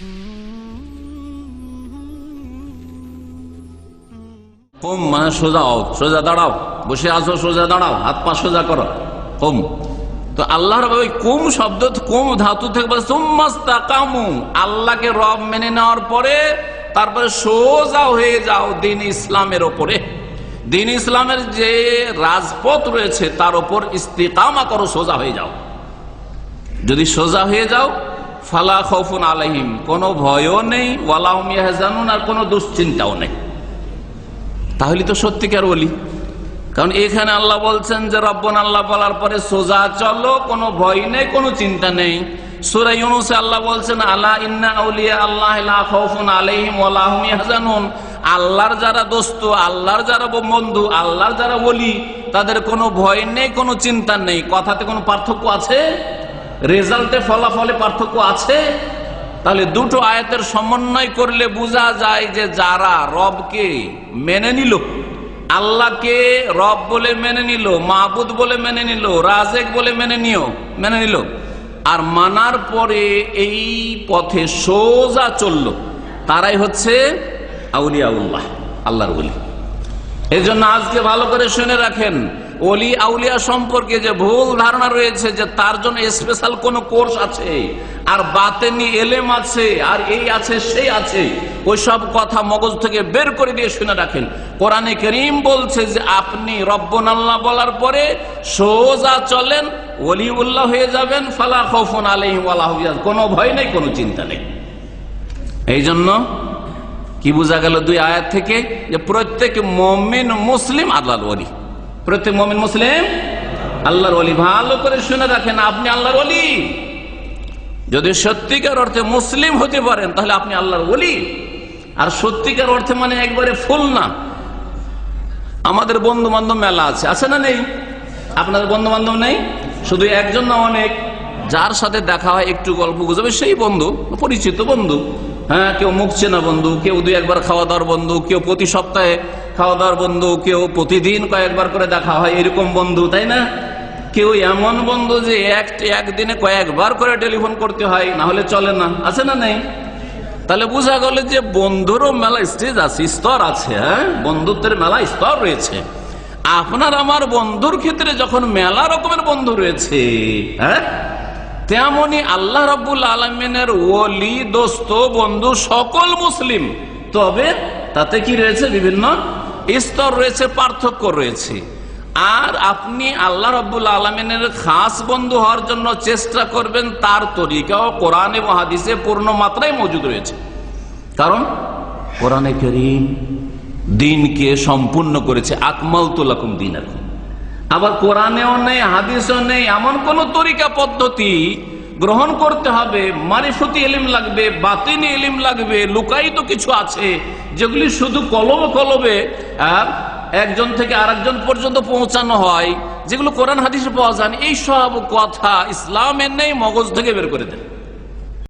Home মানে সোজা হও, সোজা দাঁড়াও, বসে আছো, সোজা দাঁড়াও, হাত পা সোজা করো। হোম তো আল্লাহর ওই কুম শব্দ কুম ধাতু থেকে সুম্মাস্তাকামু। আল্লাহকে রব মেনে নেওয়ার পরে তারপরে সোজা হয়ে যাও দিন ইসলামের ওপরে। দিন ইসলামের যে রাজপথ রয়েছে, তার ওপর ইস্তিকামা করো, সোজা হয়ে যাও। যদি সোজা হয়ে যাও ফালা খৌফুন আলহিম কোনো ভয়ও নেই ওয়ালাউমিয়াজানুন আর কোনো দুশ্চিন্তাও নেই। তাহলে তো সত্যিকার বলি কারণ এখানে আল্লাহ বলছেন যে, রব্বন, আল্লাহ বলার পরে সোজা চলো, কোনো ভয় নেই, কোনো চিন্তা নেই। আল্লাহ বলছেন আল্লাহ ইন্না আউলিয়া আল্লাহ ইয়াহজানুন। আল্লাহর যারা দোস্ত, আল্লাহর যারা বন্ধু, আল্লাহর যারা বলি তাদের কোনো ভয় নেই, কোনো চিন্তা নেই। কথাতে কোনো পার্থক্য আছে? রেজাল্টে ফলাফলে পার্থক্য আছে? তাহলে দুটো আয়াতের সমন্বয় করলে বোঝা যায় যে যারা রবকে মেনে নিল, আল্লাহকে রব বলে মেনে নিল মাহবুদ বলে মেনে নিল, রাজেক বলে মেনে নিও মেনে নিল, আর মানার পরে এই পথে সোজা চলল, তারাই হচ্ছে আউলিয়াউল্লাহ, আল্লাহর বলি এই জন্য আজকে ভালো করে শুনে রাখেন অলি আউলিয়া সম্পর্কে যে ভুল ধারণা রয়েছে, যে তার জন্য স্পেশাল কোন কোর্স আছে, আর বাতেনি এলেম আছে, আর এই আছে, সেই আছে ওই সব কথা মগজ থেকে বের করে দিয়ে শুনে রাখেন। কোরআনে করিম বলছে যে, আপনি রব্বন আল্লাহ বলার পরে সোজা চলেন অলি উল্লাহ হয়ে যাবেন, ফালা খফন আলহিম আল্লাহ কোনো ভয় নেই, কোনো চিন্তা নেই। এই জন্য কি বোঝা গেল দুই আয়াত থেকে? যে প্রত্যেক মমিন মুসলিম আল্লাহর ওলি। প্রত্যেক মমিন মুসলিম আল্লাহর অলি ভালো করে শুনে রাখেন, আপনি আল্লাহর ওলি। যদি সত্যিকার অর্থে মুসলিম হতে পারেন, তাহলে আপনি আল্লাহর ওলি। আর সত্যিকার অর্থে মানে একবারে ফুল না। আমাদের বন্ধু বান্ধব মেলা আছে আছে না নেই? আপনাদের বন্ধু বান্ধব নেই? শুধু একজন না অনেক। যার সাথে দেখা হয়, একটু গল্প গুজবে, সেই বন্ধু, পরিচিত বন্ধু। হ্যাঁ কেউ মুখ চেনা বন্ধু, কেউ দুই একবার খাওয়া দাওয়ার বন্ধু, কেউ প্রতি সপ্তাহে খাওয়া দাওয়ার বন্ধু, কেউ প্রতিদিন কয়েকবার করে দেখা হয় এরকম বন্ধু, তাই না? কেউ এমন বন্ধু যে এক, একদিনে কয়েকবার করে টেলিফোন করতে হয়, না হলে চলে না। আছে না নেই? তাহলে বোঝা গেল যে বন্ধুরও মেলা স্টেজ আছে, স্তর আছে হ্যাঁ? বন্ধুত্বের মেলা স্তর রয়েছে। আপনার, আমার বন্ধুর ক্ষেত্রে যখন মেলা রকমের বন্ধু রয়েছে হ্যাঁ? তেমনি আল্লাহ রব্বুল আলমিনের ওলি দোস্ত, বন্ধু সকল মুসলিম। তবে তাতে কি রয়েছে? বিভিন্ন স্তর রয়েছে, পার্থক্য রয়েছে। আর আপনি আল্লাহ রব্বুল আলমিনের খাস বন্ধু হওয়ার জন্য চেষ্টা করবেন, তার তরিকাও কোরআন এবং হাদিসে পূর্ণ মাত্রায় মজুদ রয়েছে। কারণ কোরআনে করিম দিনকে সম্পূর্ণ করেছে আকমাল তুলাকুম দিন আর আবার কোরআনেও নেই হাদিসও নেই এমন কোন তরিকা পদ্ধতি গ্রহণ করতে হবে মারিফতি এলিম লাগবে বাতিনি এলিম লাগবে লুকায়িত কিছু আছে যেগুলি শুধু কলবে কলবে আর একজন থেকে আরেকজন পর্যন্ত পৌঁছানো হয় যেগুলো কোরআন হাদিসে পাওয়া যায় না, এই সব কথা ইসলামের নেই মগজ থেকে বের করে দেন।